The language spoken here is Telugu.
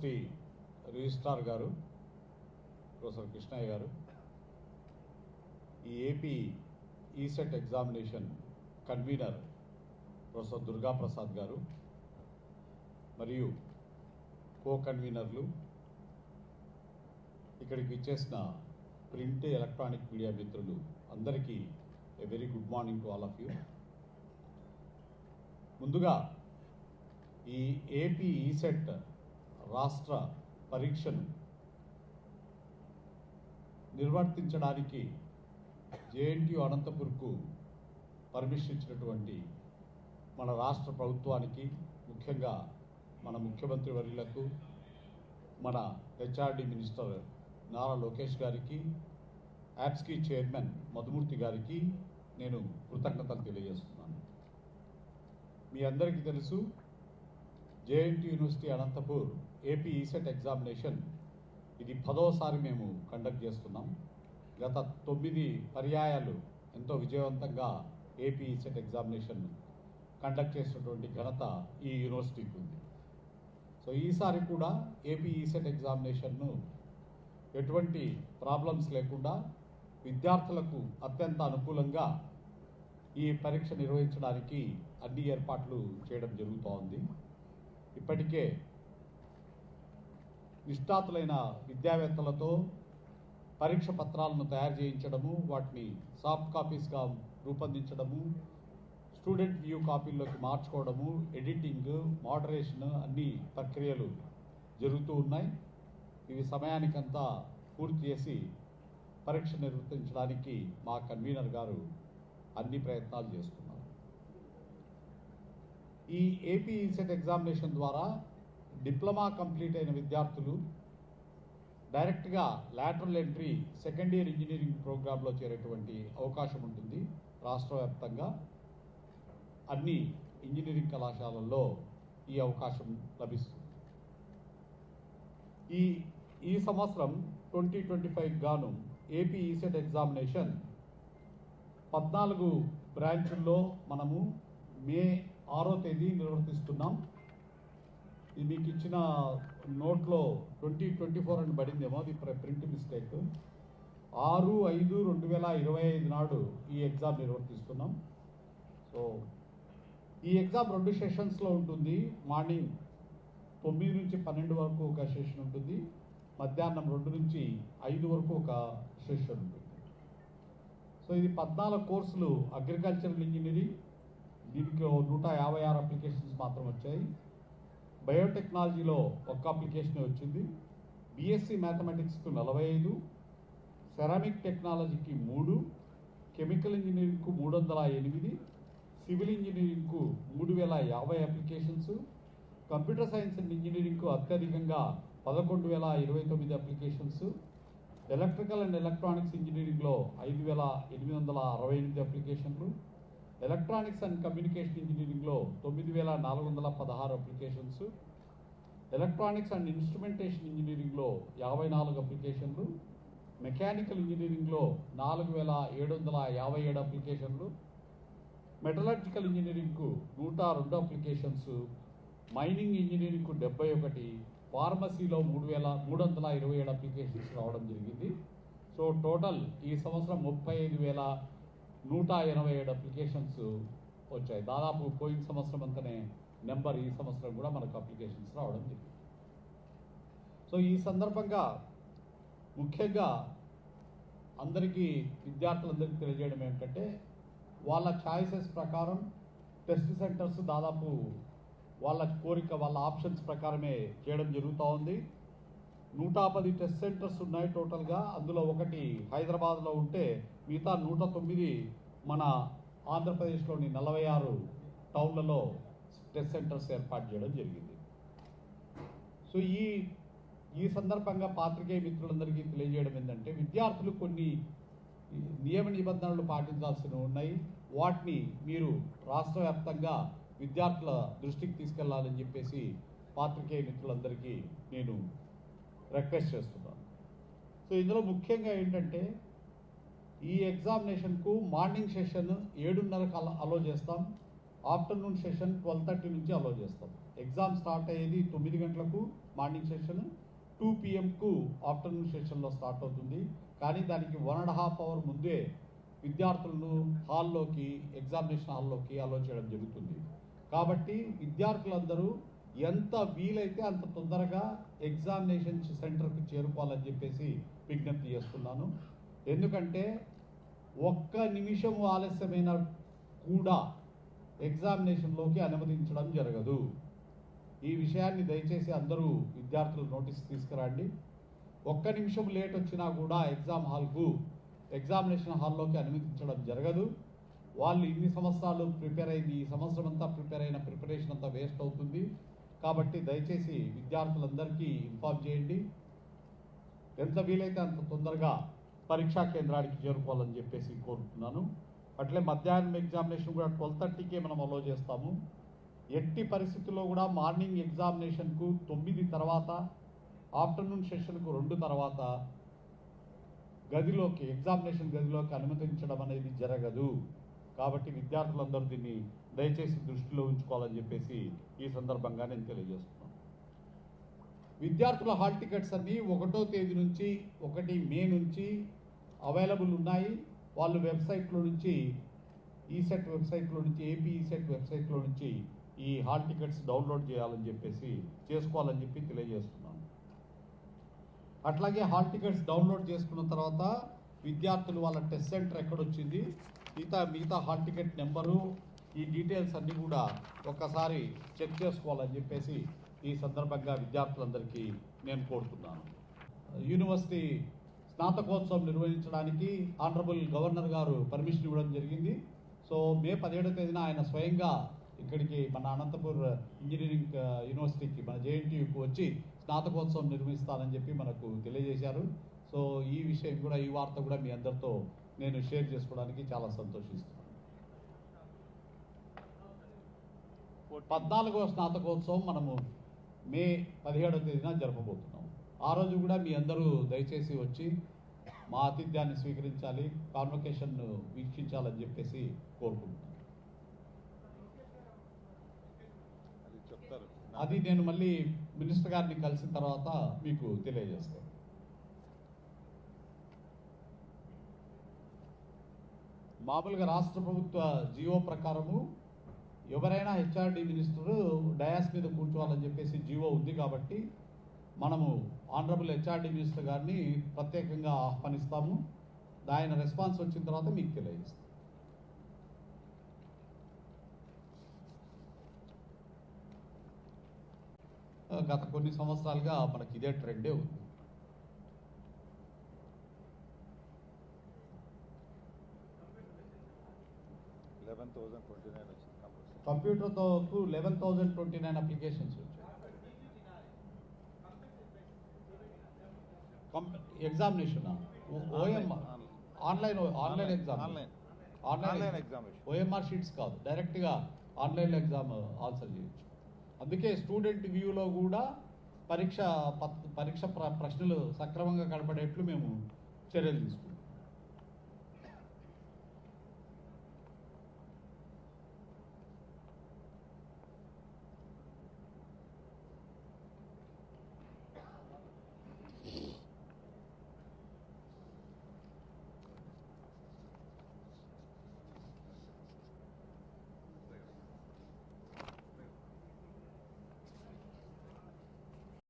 యూనివర్సిటీ రిజిస్ట్రార్ గారు ప్రొఫెసర్ కృష్ణయ్య గారు ఈ AP ECET examination convener professor Durga Prasad గారు మరియు కో కన్వీనర్లు ఇక్కడికి ఇచ్చేసిన ప్రింట్ ఎలక్ట్రానిక్ మీడియా మిత్రులు అందరికీ a very good morning to all of you. ముందుగా ఈ ఏపీ ఈసెట్ రాష్ట్ర పరీక్షను నిర్వర్తించడానికి జేఎన్టీయు అనంతపూర్కు పర్మిషన్ ఇచ్చినటువంటి మన రాష్ట్ర ప్రభుత్వానికి ముఖ్యంగా మన ముఖ్యమంత్రి వర్యులకు మన హెచ్ఆర్డి మినిస్టర్ నారా లోకేష్ గారికి యాప్స్కి చైర్మన్ మధుమూర్తి గారికి నేను కృతజ్ఞతలు తెలియజేస్తున్నాను. మీ అందరికీ తెలుసు JNT university Anantapur AP ECET examination. ఇది పదోసారి మేము కండక్ట్ చేస్తున్నాం. గత తొమ్మిది పర్యాయాలు ఎంతో విజయవంతంగా ఏపీ ఈసెట్ ఎగ్జామినేషన్ కండక్ట్ చేసినటువంటి ఘనత ఈ యూనివర్సిటీకి ఉంది. సో ఈసారి కూడా ఏపీ ఈసెట్ ఎగ్జామినేషన్ను ఎటువంటి ప్రాబ్లమ్స్ లేకుండా విద్యార్థులకు అత్యంత అనుకూలంగా ఈ పరీక్ష నిర్వహించడానికి అన్ని ఏర్పాట్లు చేయడం జరుగుతోంది. ఇప్పటికే నిష్ఠాతులైన విద్యావేత్తలతో పరీక్ష పత్రాలను తయారు చేయించడము వాటిని సాఫ్ట్ కాపీస్గా రూపొందించడము స్టూడెంట్ వ్యూ కాపీల్లోకి మార్చుకోవడము ఎడిటింగ్ మోడరేషన్ అన్ని ప్రక్రియలు జరుగుతూ ఉన్నాయి. ఇవి సమయానికంతా పూర్తి చేసి పరీక్ష నిర్వర్తించడానికి మా కన్వీనర్ గారు అన్ని ప్రయత్నాలు చేస్తున్నారు. ఈ ఏపీ ఈసెట్ ఎగ్జామినేషన్ ద్వారా డిప్లొమా కంప్లీట్ అయిన విద్యార్థులు డైరెక్ట్గా lateral entry second year engineering ప్రోగ్రాంలో చేరేటువంటి అవకాశం ఉంటుంది రాష్ట్ర వ్యాప్తంగా అన్ని ఇంజనీరింగ్ కళాశాలల్లో ఈ అవకాశం లభిస్తుంది. ఈ ఈ సంవత్సరం ట్వంటీ ట్వంటీ ఫైవ్ గాను ఏపీ ఈసెట్ ఎగ్జామినేషన్ పద్నాలుగు బ్రాంచుల్లో మనము మే ఆరో తేదీ నిర్వర్తిస్తున్నాం. ఇది మీకు ఇచ్చిన నోట్లో ట్వంటీ ట్వంటీ ఫోర్ అని పడిందేమో అది ప్రింట్ మిస్టేక్. ఆరు ఐదు రెండు వేల ఇరవై ఐదు నాడు ఈ ఎగ్జామ్ నిర్వర్తిస్తున్నాం. సో ఈ ఎగ్జామ్ రెండు సెషన్స్లో ఉంటుంది. మార్నింగ్ తొమ్మిది నుంచి పన్నెండు వరకు ఒక సెషన్ ఉంటుంది. మధ్యాహ్నం రెండు నుంచి ఐదు వరకు ఒక సెషన్ ఉంటుంది. సో ఇది పద్నాలుగు కోర్సులు అగ్రికల్చరల్ ఇంజనీరింగ్ దీనికి నూట యాభై ఆరు అప్లికేషన్స్ మాత్రం వచ్చాయి. బయోటెక్నాలజీలో ఒక్క అప్లికేషన్ వచ్చింది. బీఎస్సీ మ్యాథమెటిక్స్కు నలభై ఐదు సెరామిక్ టెక్నాలజీకి మూడు కెమికల్ ఇంజనీరింగ్కు మూడు వందల ఎనిమిది సివిల్ ఇంజనీరింగ్కు మూడు వేల యాభై అప్లికేషన్స్ కంప్యూటర్ సైన్స్ అండ్ ఇంజనీరింగ్కు అత్యధికంగా పదకొండు వేల ఇరవై తొమ్మిది అప్లికేషన్స్ ఎలక్ట్రికల్ అండ్ ఎలక్ట్రానిక్స్ ఇంజనీరింగ్లో ఐదు వేల ఎనిమిది వందల అరవై ఎనిమిది అప్లికేషన్లు ఎలక్ట్రానిక్స్ అండ్ కమ్యూనికేషన్ ఇంజనీరింగ్లో తొమ్మిది వేల నాలుగు వందల పదహారు అప్లికేషన్స్ ఎలక్ట్రానిక్స్ అండ్ ఇన్స్ట్రుమెంటేషన్ ఇంజనీరింగ్లో యాభై నాలుగు అప్లికేషన్లు మెకానికల్ ఇంజనీరింగ్లో నాలుగు వేల ఏడు వందల యాభై ఏడు అప్లికేషన్లు మెటలర్జికల్ ఇంజనీరింగ్కు నూట రెండు అప్లికేషన్స్ మైనింగ్ ఇంజనీరింగ్కు డెబ్బై ఒకటి ఫార్మసీలో మూడు వేల మూడు వందల ఇరవై ఏడు అప్లికేషన్స్ రావడం జరిగింది. సో టోటల్ ఈ సంవత్సరం ముప్పై ఐదు వేల నూట ఎనభై ఏడు అప్లికేషన్స్ వచ్చాయి. దాదాపు పోయిన సంవత్సరం అంతనే నెంబర్ ఈ సంవత్సరం కూడా మనకు అప్లికేషన్స్ రావడం జరిగింది. సో ఈ సందర్భంగా ముఖ్యంగా అందరికీ విద్యార్థులందరికీ తెలియజేయడం ఏంటంటే వాళ్ళ ఛాయిసెస్ ప్రకారం టెస్ట్ సెంటర్స్ దాదాపు వాళ్ళ కోరిక వాళ్ళ ఆప్షన్స్ ప్రకారమే చేయడం జరుగుతూ ఉంది. నూట పది టెస్ట్ సెంటర్స్ ఉన్నాయి టోటల్గా అందులో ఒకటి హైదరాబాద్లో ఉంటే మిగతా నూట తొమ్మిది మన ఆంధ్రప్రదేశ్లోని నలభై ఆరు టౌన్లలో టెస్ట్ సెంటర్స్ ఏర్పాటు చేయడం జరిగింది. సో ఈ ఈ సందర్భంగా పాత్రికేయ మిత్రులందరికీ తెలియజేయడం ఏంటంటే విద్యార్థులు కొన్ని నియమ నిబంధనలు పాటించాల్సి ఉన్నాయి. వాటిని మీరు రాష్ట్ర వ్యాప్తంగా విద్యార్థుల దృష్టికి తీసుకెళ్ళాలని చెప్పేసి పాత్రికేయ మిత్రులందరికీ నేను రిక్వెస్ట్ చేస్తున్నాను. సో ఇందులో ముఖ్యంగా ఏంటంటే ఈ ఎగ్జామినేషన్కు మార్నింగ్ సెషన్ ఏడున్నరకు అలా అలో చేస్తాం. ఆఫ్టర్నూన్ సెషన్ ట్వెల్వ్ థర్టీ నుంచి అలో చేస్తాం. ఎగ్జామ్ స్టార్ట్ అయ్యేది తొమ్మిది గంటలకు మార్నింగ్ సెషన్ టూ పిఎంకు ఆఫ్టర్నూన్ సెషన్లో స్టార్ట్ అవుతుంది. కానీ దానికి వన్ అండ్ హాఫ్ అవర్ ముందే విద్యార్థులను హాల్లోకి ఎగ్జామినేషన్ హాల్లోకి అలో చేయడం జరుగుతుంది. కాబట్టి విద్యార్థులందరూ ఎంత వీలైతే అంత తొందరగా ఎగ్జామినేషన్ సెంటర్కు చేరుకోవాలని చెప్పేసి విజ్ఞప్తి చేస్తున్నాను. ఎందుకంటే ఒక్క నిమిషం ఆలస్యమైన కూడా ఎగ్జామినేషన్లోకి అనుమతించడం జరగదు. ఈ విషయాన్ని దయచేసి అందరూ విద్యార్థులు నోటీస్ తీసుకురండి. ఒక్క నిమిషం లేట్ వచ్చినా కూడా ఎగ్జామ్ హాల్కు ఎగ్జామినేషన్ హాల్లోకి అనుమతించడం జరగదు. వాళ్ళు ఇన్ని సంవత్సరాలు ప్రిపేర్ అయింది ఈ సంవత్సరం అంతా ప్రిపేర్ అయిన ప్రిపరేషన్ అంతా వేస్ట్ అవుతుంది. కాబట్టి దయచేసి విద్యార్థులందరికీ ఇన్ఫార్మ్ చేయండి. ఎంత వీలైతే అంత తొందరగా పరీక్షా కేంద్రానికి చేరుకోవాలని చెప్పేసి కోరుతున్నాను అట్లే మధ్యాహ్నం ఎగ్జామినేషన్ కూడా ట్వెల్వ్ థర్టీకే మనం అలో చేస్తాము. ఎట్టి పరిస్థితుల్లో కూడా మార్నింగ్ ఎగ్జామినేషన్కు తొమ్మిది తర్వాత ఆఫ్టర్నూన్ సెషన్కు రెండు తర్వాత గదిలోకి ఎగ్జామినేషన్ గదిలోకి అనుమతించడం అనేది జరగదు. కాబట్టి విద్యార్థులందరూ దీన్ని దయచేసి దృష్టిలో ఉంచుకోవాలని చెప్పేసి ఈ సందర్భంగా నేను తెలియజేస్తున్నాను. విద్యార్థుల హాల్ టికెట్స్ అన్నీ ఒకటో తేదీ నుంచి ఒకటి మే నుంచి అవైలబుల్ ఉన్నాయి. వాళ్ళు వెబ్సైట్లో నుంచి ఈసెట్ వెబ్సైట్లో నుంచి ఏపీ ఈసెట్ వెబ్సైట్లో నుంచి ఈ హాల్ టికెట్స్ డౌన్లోడ్ చేయాలని చెప్పేసి చేసుకోవాలని చెప్పి తెలియజేస్తున్నాను. అట్లాగే హాల్ టికెట్స్ డౌన్లోడ్ చేసుకున్న తర్వాత విద్యార్థులు వాళ్ళ టెస్ట్ సెంటర్ ఎక్కడొచ్చింది? మిగతా మిగతా హాల్ టికెట్ నెంబరు ఈ డీటెయిల్స్ అన్నీ కూడా ఒక్కసారి చెక్ చేసుకోవాలని చెప్పేసి ఈ సందర్భంగా విద్యార్థులందరికీ నేను కోరుతున్నాను. యూనివర్సిటీ స్నాతకోత్సవం నిర్వహించడానికి ఆనరబుల్ గవర్నర్ గారు పర్మిషన్ ఇవ్వడం జరిగింది. సో మే పదిహేడవ తేదీన ఆయన స్వయంగా ఇక్కడికి మన అనంతపూర్ ఇంజనీరింగ్ యూనివర్సిటీకి మన జేఎన్టీయూకి వచ్చి స్నాతకోత్సవం నిర్వహిస్తానని చెప్పి మనకు తెలియజేశారు. సో ఈ విషయం కూడా ఈ వార్త కూడా మీ అందరితో నేను షేర్ చేసుకోవడానికి చాలా సంతోషిస్తున్నాను. పద్నాలుగవ స్నాతకోత్సవం మనము మే పదిహేడవ తేదీన జరపబోతున్నాం. ఆ రోజు కూడా మీ అందరూ దయచేసి వచ్చి మా ఆతిథ్యాన్ని స్వీకరించాలి కాన్వకేషన్ను వీక్షించాలని చెప్పేసి కోరుకుంటున్నాను. అది నేను మళ్ళీ మినిస్టర్ గారిని కలిసిన తర్వాత మీకు తెలియజేస్తాను. మామూలుగా రాష్ట్ర ప్రభుత్వ జీవో ప్రకారము ఎవరైనా హెచ్ఆర్డి మినిస్టరు డయాస్ మీద కూర్చోవాలని చెప్పేసి జీవో ఉంది కాబట్టి మనము ఆనరబుల్ హెచ్ఆర్డి మినిస్టర్ గారిని ప్రత్యేకంగా ఆహ్వానిస్తాము. ఆయన రెస్పాన్స్ వచ్చిన తర్వాత మీకు తెలియజేస్తాం. గత కొన్ని సంవత్సరాలుగా మనకి ఇదే ట్రెండే ఉంది. కంప్యూటర్తో eleven thousand twenty nine applications వచ్చాయి. Examination online online exam online examination OMR sheets కాదు. డైరెక్ట్గా ఆన్లైన్ ఎగ్జామ్ ఆన్సర్ చేయొచ్చు. అందుకే స్టూడెంట్ వ్యూలో కూడా పరీక్ష పరీక్ష ప్ర- ప్రశ్నలు సక్రమంగా కనపడేట్లు మేము చర్యలు తీసుకుంటాం.